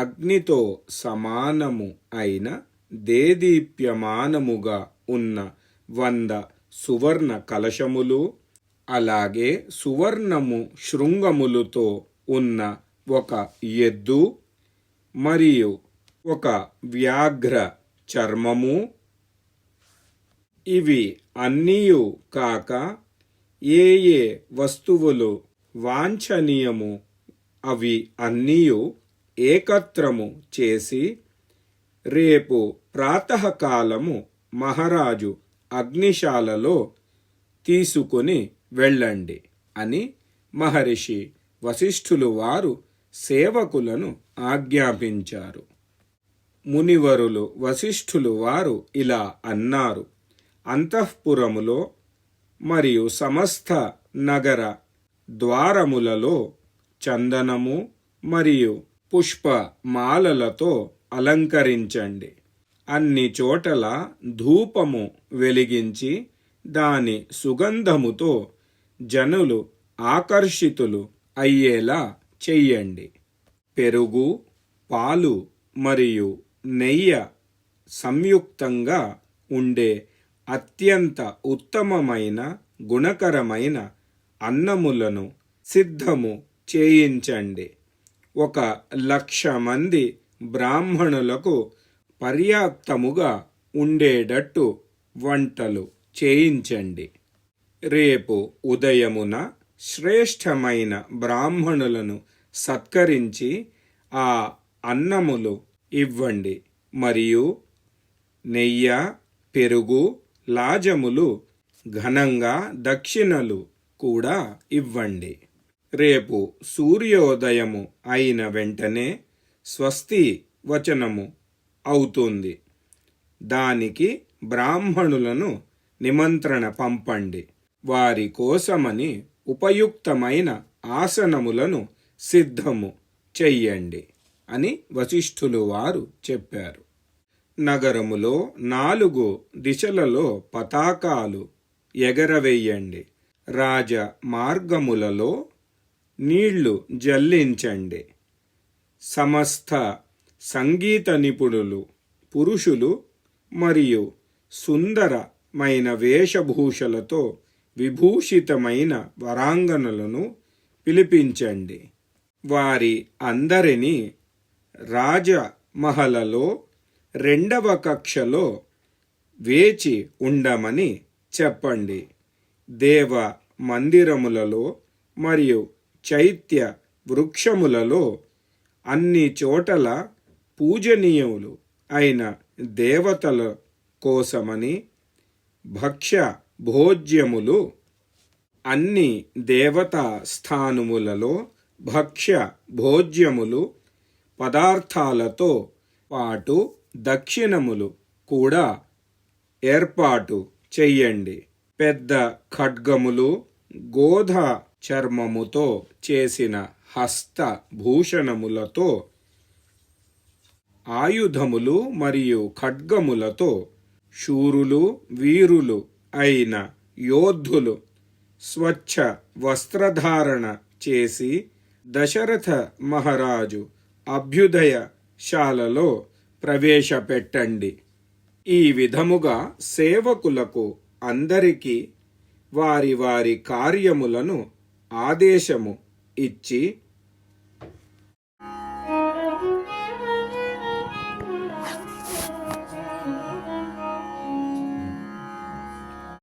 అగ్నితో సమానము అయిన దేదీప్యమానముగా ఉన్న వంద సువర్ణ కలశములు అలాగే సువర్ణము శృంగములతో ఉన్న ఒక ఎద్దు మరియు ఒక వ్యాఘ్ర చర్మము. ఇవి అన్నీయు కాక ఏ ఏ వస్తువులు వాంఛనీయము అవి అన్నీయు ఏకత్రము చేసి రేపు ప్రాతకాలము మహారాజు అగ్నిశాలలో తీసుకుని వెళ్ళండి అని మహర్షి వశిష్ఠులు వారు సేవకులను ఆజ్ఞాపించారు. మునివరులు వశిష్ఠులు వారు ఇలా అన్నారు. అంతఃపురములో మరియు సమస్త నగర ద్వారములలో చందనము మరియు పుష్ప మాలలతో అలంకరించండి. అన్ని చోటల ధూపము వెలిగించి దాని సుగంధముతో జనులు ఆకర్షితులు అయ్యేలా చెయ్యండి. పెరుగు పాలు మరియు నెయ్య సంయుక్తంగా ఉండే అత్యంత ఉత్తమమైన గుణకరమైన అన్నములను సిద్ధము చేయించండి. ఒక లక్ష మంది బ్రాహ్మణులకు పర్యాప్తముగా ఉండేటట్టు వంటలు చేయించండి. రేపు ఉదయమున శ్రేష్టమైన బ్రాహ్మణులను సత్కరించి ఆ అన్నములు ఇవ్వండి. మరియు నెయ్య పెరుగు లాజములు ఘనంగా దక్షిణలు కూడా ఇవ్వండి. రేపు సూర్యోదయము అయిన వెంటనే స్వస్తి వచనము అవుతుంది. దానికి బ్రాహ్మణులను నిమంత్రణ పంపండి. వారి కోసమని ఉపయుక్తమైన ఆసనములను సిద్ధము చెయ్యండి అని వశిష్ఠులు వారు చెప్పారు. నగరములో నాలుగు దిశలలో పతాకాలు ఎగరవేయండి. రాజ మార్గములలో నీళ్ళు జల్లించండి. సమస్త సంగీత నిపుణులు పురుషులు మరియు సుందరమైన వేషభూషలతో విభూషితమైన వరాంగనులను పిలిపించండి. వారి అందరినీ రాజమహలలో రెండవ కక్షలో వేచి ఉండమని చెప్పండి. దేవ మందిరములలో మరియు చైత్య వృక్షములలో అన్ని చోటల పూజనీయములు అయిన దేవతల కోసమని భక్ష్య భోజ్యములు అన్ని దేవతా స్థానములలో భక్ష్య భోజ్యములు పదార్థాలతో పాటు దక్షిణములు కూడా ఏర్పాటు చెయ్యండి. పెద్ద ఖడ్గములు గోధ చర్మముతో చేసిన హస్త భూషణములతో ఆయుధములు మరియు ఖడ్గములతో శూరులు వీరులు అయిన యోధులు స్వచ్ఛ వస్త్రధారణ చేసి దశరథ మహారాజు అభ్యుదయశాలలో ప్రవేశపెట్టండి. ఈ విధముగా సేవకులకు అందరికీ వారి వారి కార్యములను ఆదేశము ఇచ్చి